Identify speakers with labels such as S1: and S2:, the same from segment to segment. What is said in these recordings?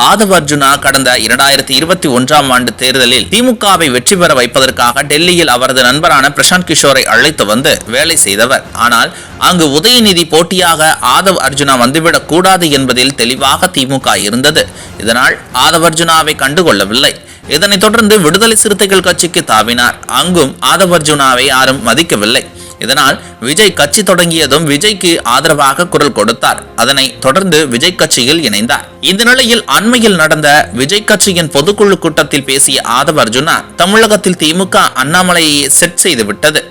S1: ஆதவ் அர்ஜுனா கடந்த இரண்டாயிரத்தி இருபத்தி ஒன்றாம் ஆண்டு தேர்தலில் திமுகவை வெற்றி பெற வைப்பதற்காக டெல்லியில் அவரது நண்பரான பிரசாந்த் கிஷோரை அழைத்து வந்து வேலை செய்தவர். ஆனால் அங்கு உதயநிதி போட்டியாக ஆதவ் அர்ஜுனா வந்துவிடக் கூடாது என்பதில் தெளிவாக திமுக இருந்தது. இதனால் ஆதவ் அர்ஜுனாவை கண்டுகொள்ளவில்லை. இதனைத் தொடர்ந்து விடுதலை சிறுத்தைகள் கட்சிக்கு தாவினார். அங்கும் ஆதவ் அர்ஜுனாவை யாரும் மதிக்கவில்லை. இதனால் விஜய் கட்சி தொடங்கியதும் விஜய்க்கு ஆதரவாக குரல் கொடுத்தார். அதனை தொடர்ந்து விஜய் கட்சியில் இணைந்தார். இந்த நிலையில் அண்மையில் நடந்த விஜய் கட்சியின் பொதுக்குழு கூட்டத்தில் பேசிய ஆதவ அர்ஜுனா தமிழகத்தில் திமுக அண்ணாமலையை செட் செய்து விட்டது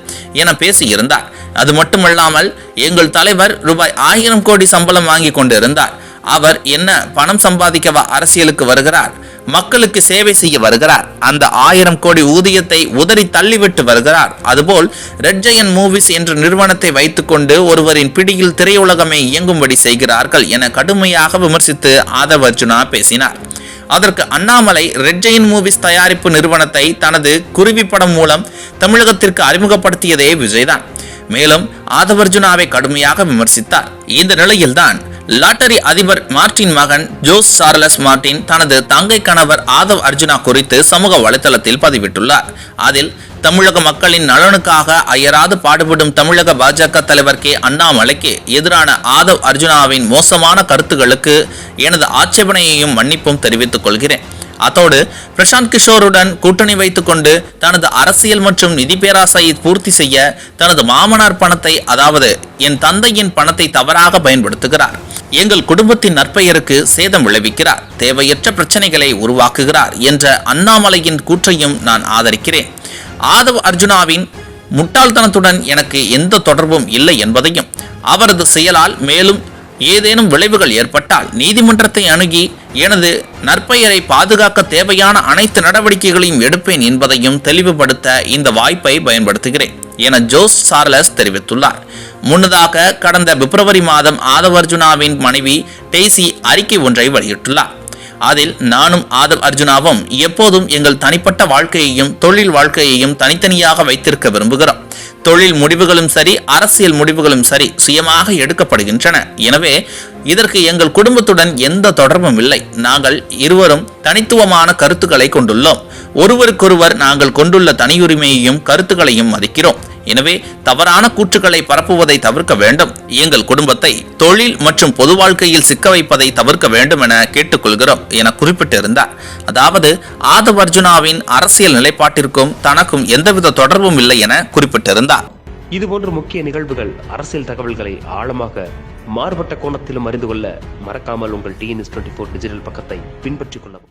S1: என பேசியிருந்தார். அது மட்டுமல்லாமல் எங்கள் தலைவர் ரூபாய் ஆயிரம் கோடி சம்பளம் வாங்கி கொண்டிருந்தார். அவர் என்ன பணம் சம்பாதிக்கவா அரசியலுக்கு வருகிறார்? மக்களுக்கு சேவை செய்ய வருகிறார். அந்த ஆயிரம் கோடி ஊதியத்தை உதறி தள்ளிவிட்டு வருகிறார். அதுபோல் ரெட் ஜெயன் மூவிஸ் என்ற நிறுவனத்தை வைத்துக்கொண்டு ஒருவரின் பிடியில் திரையுலகமே இயங்கும்படி செய்கிறார்கள் என கடுமையாக விமர்சித்து ஆதவ் அர்ஜுனா பேசினார். அதற்கு அண்ணாமலை ரெட் ஜெயின் மூவிஸ் தயாரிப்பு நிறுவனத்தை தனது குருவி படம் மூலம் தமிழகத்திற்கு அறிமுகப்படுத்தியதே விஜய்தான். மேலும் ஆதவர்ஜுனாவை கடுமையாக விமர்சித்தார். இந்த நிலையில்தான் லாட்டரி அதிபர் மார்ட்டின் மகன் ஜோஸ் சார்லஸ் மார்ட்டின் தனது தங்கை கணவர் ஆதவ் அர்ஜுனா குறித்து சமூக வலைதளத்தில் பதிவிட்டுள்ளார். அதில் தமிழக மக்களின் நலனுக்காக அயராது பாடுபடும் தமிழக பாஜக தலைவர் கே. அண்ணாமலைக்கு எதிரான ஆதவ் அர்ஜுனாவின் மோசமான கருத்துகளுக்கு எனது ஆட்சேபனையையும் மன்னிப்பும் தெரிவித்துக் கொள்கிறேன். அத்தோடு பிரசாந்த் கிஷோருடன் கூட்டணி வைத்துக்கொண்டு தனது அரசியல் மற்றும் நிதி பேராசையை பூர்த்தி செய்ய தனது மாமனார் பணத்தை அதாவது என் தந்தையின் பணத்தை தவறாக பயன்படுத்துகிறார். எங்கள் குடும்பத்தின் நற்பெயருக்கு சேதம் விளைவிக்கிறார். தேவையற்ற பிரச்சனைகளை உருவாக்குகிறார் என்ற அண்ணாமலையின் கூற்றையும் நான் ஆதரிக்கிறேன். ஆதவ் அர்ஜுனாவின் முட்டாள்தனத்துடன் எனக்கு எந்த தொடர்பும் இல்லை என்பதையும் அவரது செயலால் மேலும் ஏதேனும் விளைவுகள் ஏற்பட்டால் நீதிமன்றத்தை அணுகி எனது நற்பெயரை பாதுகாக்க தேவையான அனைத்து நடவடிக்கைகளையும் எடுப்பேன் என்பதையும் தெளிவுபடுத்த இந்த வாய்ப்பை பயன்படுத்துகிறேன் என ஜோஸ் சார்லஸ் தெரிவித்துள்ளார். முன்னதாக கடந்த பிப்ரவரி மாதம் ஆதவர்ஜுனாவின் மனைவி டெய்சி அறிக்கை ஒன்றை வெளியிட்டுள்ளார். அதில் நானும் ஆதவ் அர்ஜுனாவும் எப்போதும் எங்கள் தனிப்பட்ட வாழ்க்கையையும் தொழில் வாழ்க்கையையும் தனித்தனியாக வைத்திருக்க விரும்புகிறோம். தொழில் முடிவுகளும் சரி அரசியல் முடிவுகளும் சரி சுயமாக எடுக்கப்படுகின்றன. எனவே இதற்கு எங்கள் குடும்பத்துடன் எந்த தொடர்பும் இல்லை. நாங்கள் இருவரும் தனித்துவமான கருத்துக்களை கொண்டுள்ளோம். ஒருவருக்கொருவர் நாங்கள் கொண்டுள்ள தனியுரிமையையும் கருத்துக்களையும் மதிக்கிறோம். எனவே தவறான கூற்றுக்களை பரப்புவதை தவிர்க்க வேண்டும். எங்கள் குடும்பத்தை தொழில் மற்றும் பொது வாழ்க்கையில் சிக்க வைப்பதை தவிர்க்க வேண்டும் என கேட்டுக்கொள்கிறோம் என குறிப்பிட்டிருந்தார். அதாவது ஆதவ் அர்ஜுனாவின் அரசியல் நிலைப்பாட்டிற்கும் தனக்கும் எந்தவித தொடர்பும் இல்லை என குறிப்பிட்டிருந்தார்.
S2: இதுபோன்ற முக்கிய நிகழ்வுகள் அரசியல் தகவல்களை ஆழமாக மாறுபட்ட கோணத்திலும் அறிந்து கொள்ள மறக்காமல் உங்கள் டிஎன்எஸ் டுவெண்ட்டி ஃபோர் டிஜிட்டல் பக்கத்தை பின்பற்றிக் கொள்ளவும்.